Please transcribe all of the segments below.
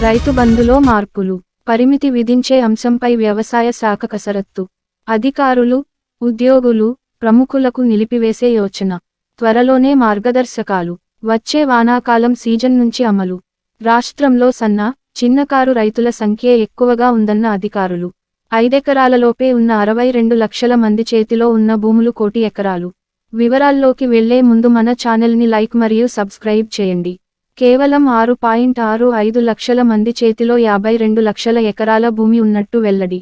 రైతు బంధులో మార్పులు పరిమితి విధించే అంశంపై వ్యవసాయ శాఖ కసరత్తు అధికారులు ఉద్యోగులు ప్రముఖులకు నిలిపివేసే యోచన త్వరలోనే మార్గదర్శకాలు వచ్చే వానాకాలం సీజన్ నుంచి అమలు రాష్ట్రంలో సన్న చిన్నకారు రైతుల సంఖ్య ఎక్కువగా ఉందన్న అధికారులు ఐదెకరాలలోపే ఉన్న అరవై రెండు లక్షల మంది చేతిలో ఉన్న భూములు కోటి ఎకరాలు. వివరాల్లోకి వెళ్ళే ముందు మన ఛానల్ని లైక్ మరియు సబ్స్క్రైబ్ చేయండి. కేవలం ఆరు పాయింట్ ఆరు ఐదు లక్షల మంది చేతిలో యాభై రెండు లక్షల ఎకరాల భూమి ఉన్నట్టు వెల్లడి.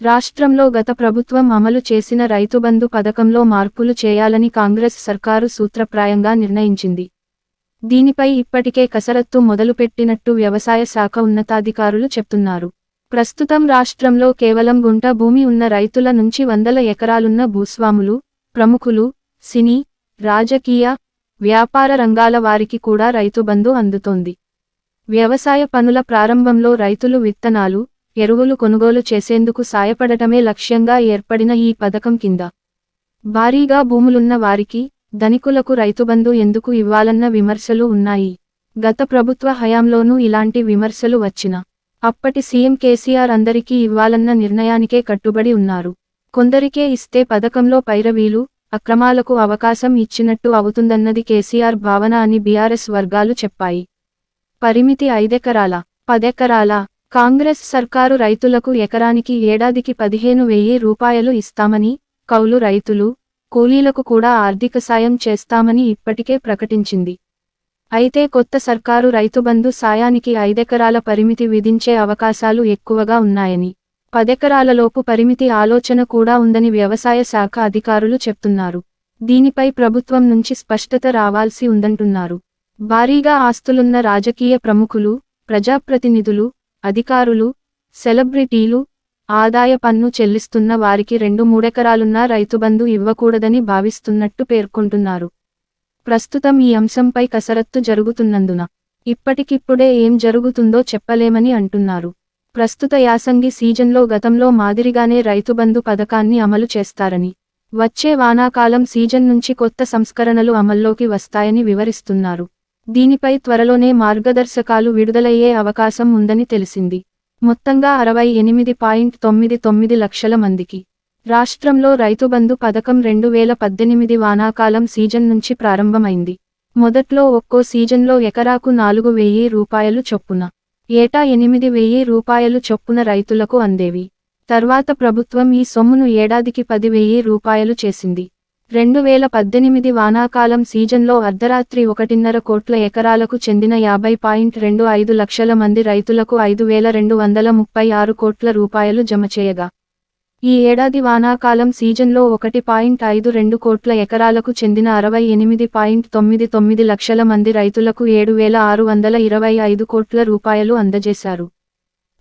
రాష్ట్రంలో గత ప్రభుత్వం అమలు చేసిన రైతుబంధు పథకంలో మార్పులు చేయాలని కాంగ్రెస్ సర్కారు సూత్రప్రాయంగా నిర్ణయించింది. దీనిపై ఇప్పటికే కసరత్తు మొదలుపెట్టినట్టు వ్యవసాయ శాఖ ఉన్నతాధికారులు చెప్తున్నారు. ప్రస్తుతం రాష్ట్రంలో కేవలం గుంట భూమి ఉన్న రైతుల నుంచి వందల ఎకరాలున్న భూస్వాములు ప్రముఖులు సినీ రాజకీయ వ్యాపార రంగాల వారికి కూడా రైతుబంధు అందుతోంది. వ్యవసాయ పనుల ప్రారంభంలో రైతులు విత్తనాలు ఎరువులు కొనుగోలు చేసేందుకు సాయపడటమే లక్ష్యంగా ఏర్పడిన ఈ పథకం కింద. భారీగా భూములున్న వారికి ధనికులకు రైతుబంధు ఎందుకు ఇవ్వాలన్న విమర్శలు ఉన్నాయి. గత ప్రభుత్వ హయాంలోనూ ఇలాంటి విమర్శలు వచ్చిన. అప్పటి సీఎం కేసీఆర్ అందరికీ ఇవ్వాలన్న నిర్ణయానికే కట్టుబడి ఉన్నారు. కొందరికే ఇస్తే పథకంలో పైరవీలు అక్రమాలకు అవకాశం ఇచ్చినట్టు అవుతుందన్నది కేసీఆర్ భావన అని బీఆర్ఎస్ వర్గాలు చెప్పాయి. పరిమితి ఐదెకరాల పదెకరాల కాంగ్రెస్ సర్కారు రైతులకు ఎకరానికి ఏడాదికి పదిహేను వెయ్యి రూపాయలు ఇస్తామని కౌలు రైతులు కూలీలకు కూడా ఆర్థిక సాయం చేస్తామని ఇప్పటికే ప్రకటించింది. అయితే కొత్త సర్కారు రైతుబంధు సాయానికి ఐదెకరాల పరిమితి విధించే అవకాశాలు ఎక్కువగా ఉన్నాయని పదెకరాలలోపు పరిమితి ఆలోచన కూడా ఉందని వ్యవసాయ శాఖ అధికారులు చెప్తున్నారు. దీనిపై ప్రభుత్వం నుంచి స్పష్టత రావాల్సి ఉందంటున్నారు. భారీగా ఆస్తులున్న రాజకీయ ప్రముఖులు ప్రజాప్రతినిధులు అధికారులు సెలబ్రిటీలు ఆదాయ పన్ను చెల్లిస్తున్న వారికి రెండు మూడెకరాలున్న రైతుబంధు ఇవ్వకూడదని భావిస్తున్నట్టు పేర్కొంటున్నారు. ప్రస్తుతం ఈ అంశంపై కసరత్తు జరుగుతున్నందున ఇప్పటికిప్పుడే ఏం జరుగుతుందో చెప్పలేమని అంటున్నారు. ప్రస్తుత యాసంగి సీజన్లో గతంలో మాదిరిగానే రైతుబంధు పథకాన్ని అమలు చేస్తారని వచ్చే వానాకాలం సీజన్ నుంచి కొత్త సంస్కరణలు అమల్లోకి వస్తాయని వివరిస్తున్నారు. దీనిపై త్వరలోనే మార్గదర్శకాలు విడుదలయ్యే అవకాశం ఉందని తెలిసింది. మొత్తంగా అరవై ఎనిమిది పాయింట్ తొమ్మిది తొమ్మిది లక్షల మందికి. రాష్ట్రంలో రైతుబంధు పథకం రెండు వేల పద్దెనిమిది వానాకాలం సీజన్ నుంచి ప్రారంభమైంది. మొదట్లో ఒక్కో సీజన్లో ఎకరాకు నాలుగు వెయ్యి రూపాయలు చొప్పున. ఏటా ఎనిమిది వెయ్యి రూపాయలు చొప్పున రైతులకు అందేవి. తర్వాత ప్రభుత్వం ఈ సొమ్మును ఏడాదికి పది వెయ్యి రూపాయలు చేసింది. రెండు వేల పద్దెనిమిది వానాకాలం సీజన్లో అర్ధరాత్రి ఒకటిన్నర కోట్ల ఎకరాలకు చెందిన యాభై పాయింట్ రెండు ఐదు లక్షల మంది రైతులకు ఐదు వేల రెండు వందల ముప్పై ఆరు కోట్ల రూపాయలు జమ చేయగా ఈ ఏడాది వానాకాలం సీజన్లో ఒకటి పాయింట్ ఐదు రెండు కోట్ల ఎకరాలకు చెందిన అరవై ఎనిమిది పాయింట్ తొమ్మిది తొమ్మిది లక్షల మంది రైతులకు ఏడు వేల ఆరు వందల ఇరవై ఐదు కోట్ల రూపాయలు అందజేశారు.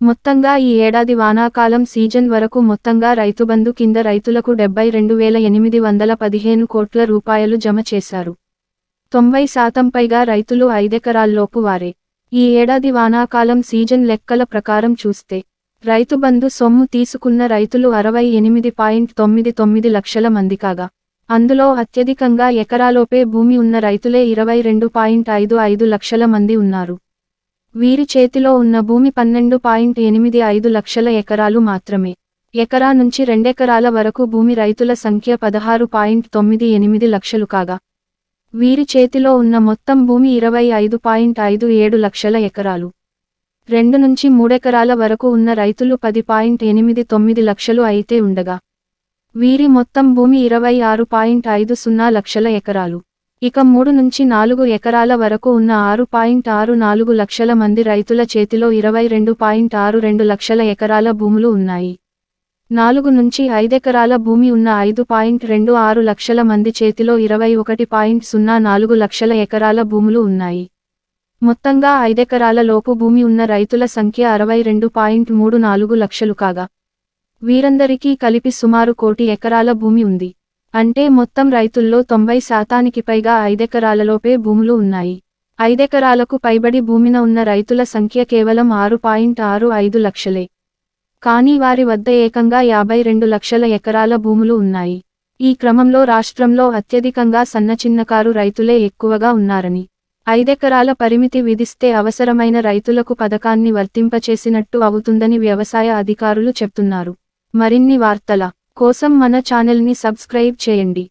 మొత్తంగా ఈ ఏడాది వానాకాలం సీజన్ వరకు మొత్తంగా రైతుబంధు కింద రైతులకు డెబ్బై రెండు వేల ఎనిమిది వందల పదిహేను కోట్ల రూపాయలు జమ చేశారు. తొంభై శాతం పైగా రైతులు ఐదెకరాల్లోపు వారే. ఈ ఏడాది వానాకాలం సీజన్ లెక్కల ప్రకారం చూస్తే రైతుబంధు సొమ్ము తీసుకున్న రైతులు అరవై ఎనిమిది పాయింట్ తొమ్మిది తొమ్మిది లక్షల మంది కాగా అందులో అత్యధికంగా ఎకరాలోపే భూమి ఉన్న రైతులే ఇరవై రెండు పాయింట్ ఐదు ఐదు లక్షల మంది ఉన్నారు. వీరి చేతిలో ఉన్న భూమి పన్నెండు పాయింట్ ఎనిమిది ఐదు లక్షల ఎకరాలు మాత్రమే. ఎకరా నుంచి రెండెకరాల వరకు భూమి రైతుల సంఖ్య పదహారు పాయింట్ తొమ్మిది ఎనిమిది లక్షలు కాగా వీరి చేతిలో ఉన్న మొత్తం భూమి ఇరవై ఐదు పాయింట్ ఐదు ఏడు లక్షల ఎకరాలు. రెండు నుంచి మూడెకరాల వరకు ఉన్న రైతులు పది పాయింట్ ఎనిమిది తొమ్మిది లక్షలు అయితే ఉండగా వీరి మొత్తం భూమి ఇరవై ఆరు పాయింట్ ఐదు సున్నా లక్షల ఎకరాలు. ఇక మూడు నుంచి నాలుగు ఎకరాల వరకు ఉన్న ఆరు పాయింట్ ఆరు నాలుగు లక్షల మంది రైతుల చేతిలో ఇరవై రెండు పాయింట్ ఆరు రెండు లక్షల ఎకరాల భూములు ఉన్నాయి. నాలుగు నుంచి ఐదెకరాల భూమి ఉన్న ఐదు పాయింట్ రెండు ఆరు లక్షల మంది చేతిలో ఇరవై ఒకటి పాయింట్ సున్నా నాలుగు లక్షల ఎకరాల భూములు ఉన్నాయి. మొత్తంగా ఐదెకరాల లోపు భూమి ఉన్న రైతుల సంఖ్య అరవై రెండు పాయింట్ మూడు నాలుగు లక్షలు కాగా వీరందరికీ కలిపి సుమారు కోటి ఎకరాల భూమి ఉంది. అంటే మొత్తం రైతుల్లో తొంభై శాతానికి పైగా ఐదెకరాలలోపే భూములు ఉన్నాయి. ఐదెకరాలకు పైబడి భూమిన ఉన్న రైతుల సంఖ్య కేవలం ఆరు పాయింట్ ఆరు ఐదు లక్షలే. కానీ వారి వద్ద ఏకంగా యాభై రెండు లక్షల ఎకరాల భూములు ఉన్నాయి. ఈ క్రమంలో రాష్ట్రంలో అత్యధికంగా సన్నచిన్నకారు రైతులే ఎక్కువగా ఉన్నారని ఐదెకరాల పరిమితి విధిస్తే అవసరమైన రైతులకు పథకాన్ని వర్తింపచేసినట్టు అవుతుందని వ్యవసాయ అధికారులు చెప్తున్నారు. మరిన్ని వార్తల కోసం మన ఛానల్ని సబ్స్క్రైబ్ చేయండి.